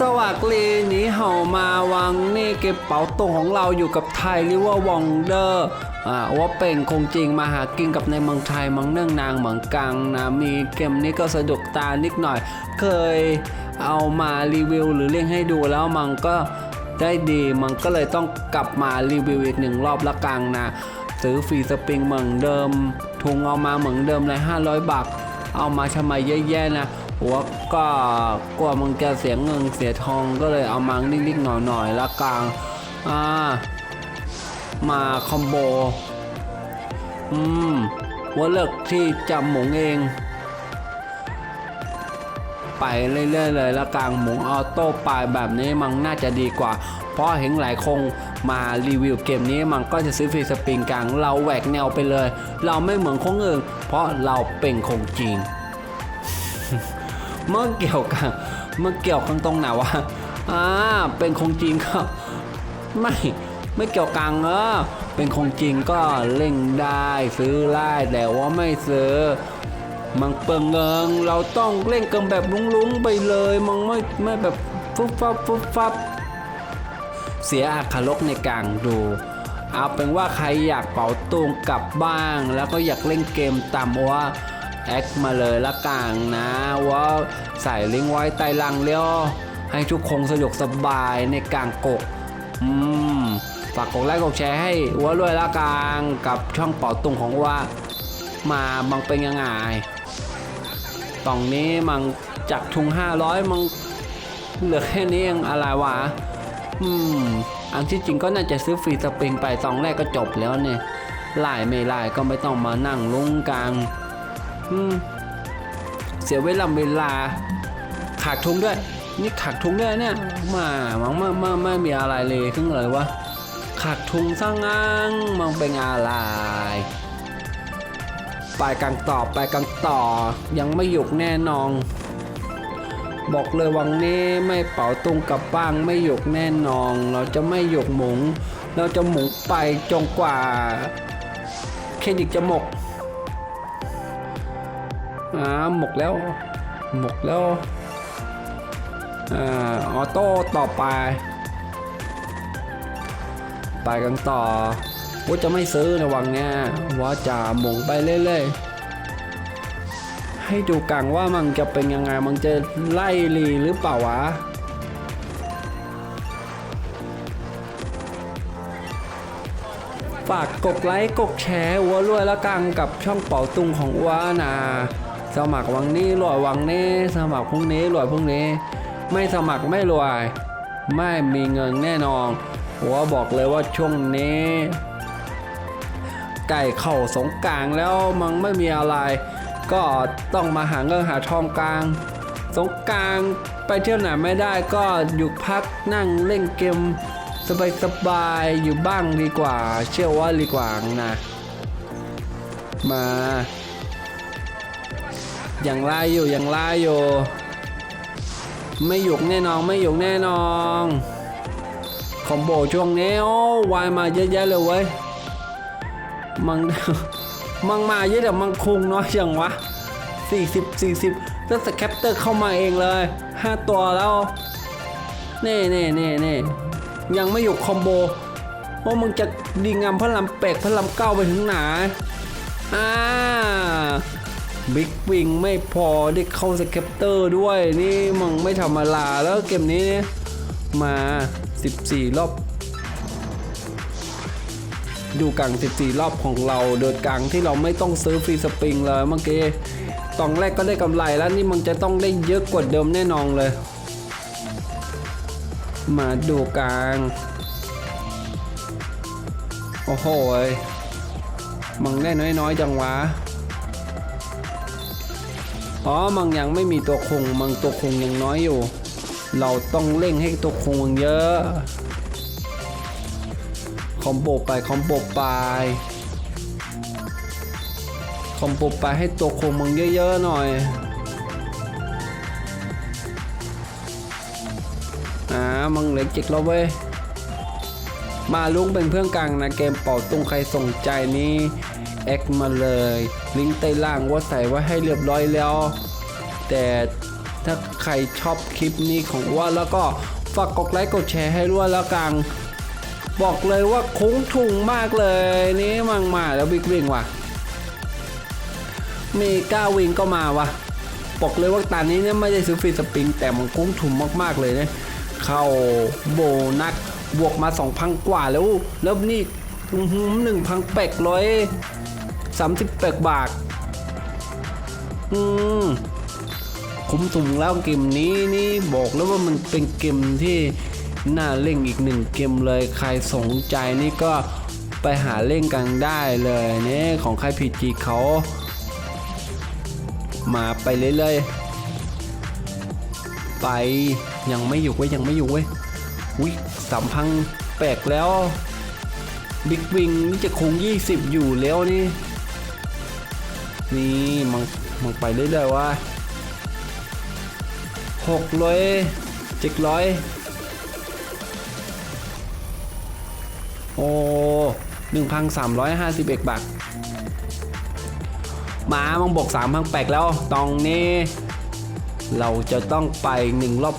สวัสดีนี้เห่ามาวังนี่เก็บเป๋าตรงของเราอยู่กับไทยหรือว่าวองเดอร์อ่าว่าเป็นคงจริงมาหากินกับในเมืองไทยมังเนื่องนางเหมืองกังนะมีเกมนี้ก็สะดุกตานิดหน่อย เคยเอามารีวิวหรือเล่นให้ดูแล้วมันก็ได้ดีมันก็เลยต้องกลับมารีวิวอีกหนึ่งรอบละกังนะซื้อฟรีสปริงเหมือนเดิมทุงเอามาเหมือนเดิมเลย500บาทเอามาทำไมเยอะแยะนะ หัวก็กลัวมึงจะเสียเงินเสียทองก็เลยเอามานิดๆหน่อยๆละกลางอ่ามาคอมโบ อืมว่าเลิกที่จำหมงเอง ไปเรื่อยๆเลยละกลางหมงออโต้ปลายแบบนี้มันน่าจะดีกว่า เพราะเห็นหลายคงมารีวิวเกมนี้มันก็จะซื้อฟรีสปริงกลาง เราแหวกแนวไปเลย เราไม่เหมือนคงอื่นเพราะเราเป็นคงจริง เมื่อเกี่ยวกันเมื่อเกี่ยวกันตรงไหนวะอ่าเป็นคงจริงก็ไม่ไม่เกี่ยวกันเออเป็นคงจริงก็เล่งได้ซื้อได้แต่ว่าไม่ซื้อมันเปิงเงินเราต้องเล่นกันแบบลุ้งๆไปเลยมันไม่ไม่แบบฟุบฟับฟุบฟับเสียอาคารกในกลางดูเอาเป็นว่าใครอยากเป่าตูงกลับบ้าง แล้วก็อยากเล่นเกมตามว่า แอคมาเลยละกลางนะว่าใส่ลิงก์ไว้ใต้ลังเลี้ยวให้ทุกคนสะดวกสบายในกลางกกอืมฝากกดไลค์กดแชร์ให้วัวรวยละกลางกับช่องเป่าตุงของว่ามาบังเป็นยังไงตรงนี้มันจากทุง500 มันเหลือแค่นี้เองอะไรวะ อืม อันที่จริงก็น่าจะซื้อฟรีสปริงไปสองแรกก็จบแล้วเนี่ยไล่ไม่ไล่ก็ไม่ต้องมานั่งลุ้งกลาง อืมเสียเวลาเวลาขาดทุนด้วย นี่ขาดทุนด้วยเนี่ยมามันไม่ไม่ไม่มีอะไรเลยขึ้นเลยวะขาดทุนสร้างงานมันเป็นอะไรไปกันต่อไปกันต่อ ยังไม่หยุกแน่นอนบอกเลยวังนี้ไม่เป่าตุงกับบ้างไม่หยกแน่นอนเราจะไม่หยกหมุง เราจะหมุงไปจนกว่า เครดิตจะหมก อ่าหมกแล้ว หมกแล้วอ่าออโต้ต่อไปไปกันต่อว่าจะไม่ซื้อในวังเนี้ยว่าจะหมุงไปเรื่อยๆ ให้ดูกังว่ามันจะเป็นยังไง มันจะไล่ลีหรือเปล่าวะฝากกดไลค์กดแชร์วัวรวยละกังกับช่องเป่าตุงของวัวนะ สมัครวังนี้รวยวังนี้ สมัครพรุ่งนี้รวยพรุ่งนี้ ไม่สมัครไม่รวย ไม่มีเงินแน่นอนหัวบอกเลยว่าช่วงนี้ไก่เข่าสงกรางแล้วมันไม่มีอะไร ก็ต้องมาหาเงินหาทองกลาง สงกรางไปเที่ยวไหนไม่ได้ก็อยู่พักนั่งเล่นเกมสบายๆอยู่บ้างดีกว่า เชื่อว่าดีกว่านะ มา ย่างไรอยู่อย่างไรอยู่ ไม่หยุกแน่นอนไม่หยุกแน่นอนคอมโบช่วงนี้โอ้วายมาเยอะแยะเลยเว้ยมังมังมาเยอะแต่มังคุงน้อยจังวะ 40 40ตั้งแต่แคปเตอร์เข้ามาเองเลย 5 ตัวแล้วเน่เน่เน่เน่ยังไม่อยู่คอมโบว่ามึงจะดีงามพระลำเป็กพระลำเก้าไปถึงไหนอ่า บิ๊กวิงไม่พอได้เข้าสแคปเตอร์ด้วยนี่มึงไม่ธรรมดาแล้วเกมนี้มา 14 รอบดูกลาง 14 รอบของเราโดยกลางที่เราไม่ต้องซื้อฟรีสปริงเลยเมื่อกี้ตองแรกก็ได้กำไรแล้วนี่มันจะต้องได้เยอะกว่าเดิมแน่นอนเลย มาดูกลาง โอ้โหมังได้น้อยๆจังวะ อ๋อมังยังไม่มีตัวคงมังตัวคงยังน้อยอยู่ เราต้องเร่งให้ตัวคงมันเยอะ คอมโบไปคอมโบไปคอมโบไปให้ตัวคงมึงเยอะๆหน่อยอ่ามึงเหลือจิกแล้วเว้ยมาลุงเป็นเพื่อนกลางนะเกมเป่าตุ้งใครสนใจนี้ แอคมาเลย ลิงก์ใต้ล่างว่าใส่ไว้ให้เรียบร้อยแล้ว แต่ถ้าใครชอบคลิปนี้ของว่าแล้วก็ฝากกดไลค์กดแชร์ให้ด้วยแล้วกันบอกเลยว่าคุ้งทุงมากเลยนี่มังมาแล้วบิ๊กวิ่งว่ะเมกาวิงก็มาว่ะบอกเลยว่าตอนนี้เนี่ยไม่ได้ซื้อฟรีสปริง แต่มันคุ้งทุนมากๆเลยเนะเข้าโบนัสบวกมา 2,000 กว่าแล้ว แล้วนี่หนึ่งพันแปดร้อย สามสิบแปดบาทอืมคุ้มทุนแล้วเกมนี้นี่บอกแล้วว่ามันเป็นเกมที่น่าเล่นอีกหนึ่งเกมเลยใครสนใจนี่ก็ไปหาเล่นกันได้เลยเนี่ยของใครพีจีเขา มาไปเรื่อยๆไปยังไม่อยู่เว้ยยังไม่อยู่เว้ยอุ้ยสามพังแปลกแล้ว บิ๊กวิงนี่จะคง 20 อยู่แล้วนี่ นี่มันมันไปเรื่อยๆว่าหกร้อยเจ็ดร้อยโอ้หนึ่งพันสามร้อยห้าสิบเอ็ดบาทมามังบกสามพันแปดแล้วตรงนี้เราจะต้องไปหนึ่งรอบ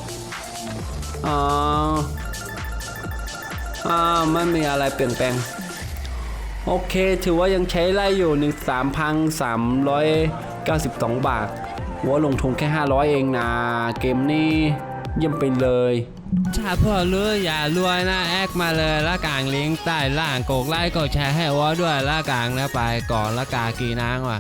อ่าอ่าไม่มีอะไรเปลี่ยนแปลง โอเค ถือว่ายังใช้ไล่อยู่หนึ่งสามพันสามร้อยเก้าสิบสองบาทว่าลงทุนแค่ห้าร้อยเองนะ เกมนี้เยี่ยมไปเลยถ้าพ่อรู้อย่ารวยนะ แอคมาเลยละกางลิงก์ใต้ล่างกดไลค์กดแชร์ให้วอด้วยละกางนะไปก่อนละกากีนางว่ะ